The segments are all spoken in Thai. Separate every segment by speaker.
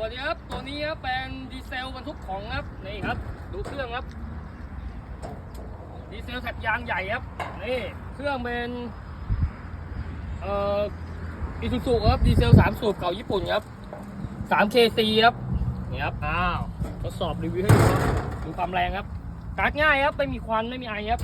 Speaker 1: ตัวนี้ครับ ตัวนี้ครับเป็นดีเซลบรรทุกของครับ นี่ครับ ดูเครื่องครับ ดีเซลแท็กยางใหญ่ครับ นี่ เครื่องเป็นเอ่ออิซูซุครับ ดีเซลสามสูบเก่าญี่ปุ่นครับสามเคซีครับ นี่ครับ อ้าว ทดสอบรีวิวให้ดูครับ ดูความแรงครับสตาร์ทง่ายครับ ไม่มีควัน ไม่มีไอครับ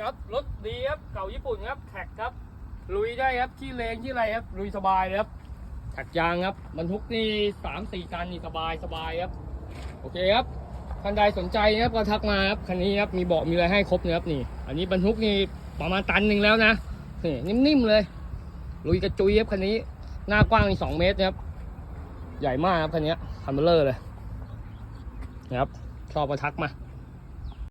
Speaker 1: ครับรถดีครับเก่าญี่ปุ่นครับแท็กครับ ลุยได้ครับที่เลงที่อะไรครับลุยสบายเลยครับแท็กยางครับบรรทุกนี่สามสี่ตันนี่สบายสบายครับโอเคครับท่านใดสนใจนะครับก็ทักมาครับคันนี้ครับมีเบาะมีอะไรให้ครบนะครับนี่ อันนี้บรรทุกนี่ประมาณตันหนึ่งแล้วนะนี่นิ่มๆเลยลุยกระจุยครับคันนี้หน้ากว้างสองเมตรนะครับ ใหญ่มากครับคันนี้คันเบลเลอร์เลยนะครับชอบก็ทักมา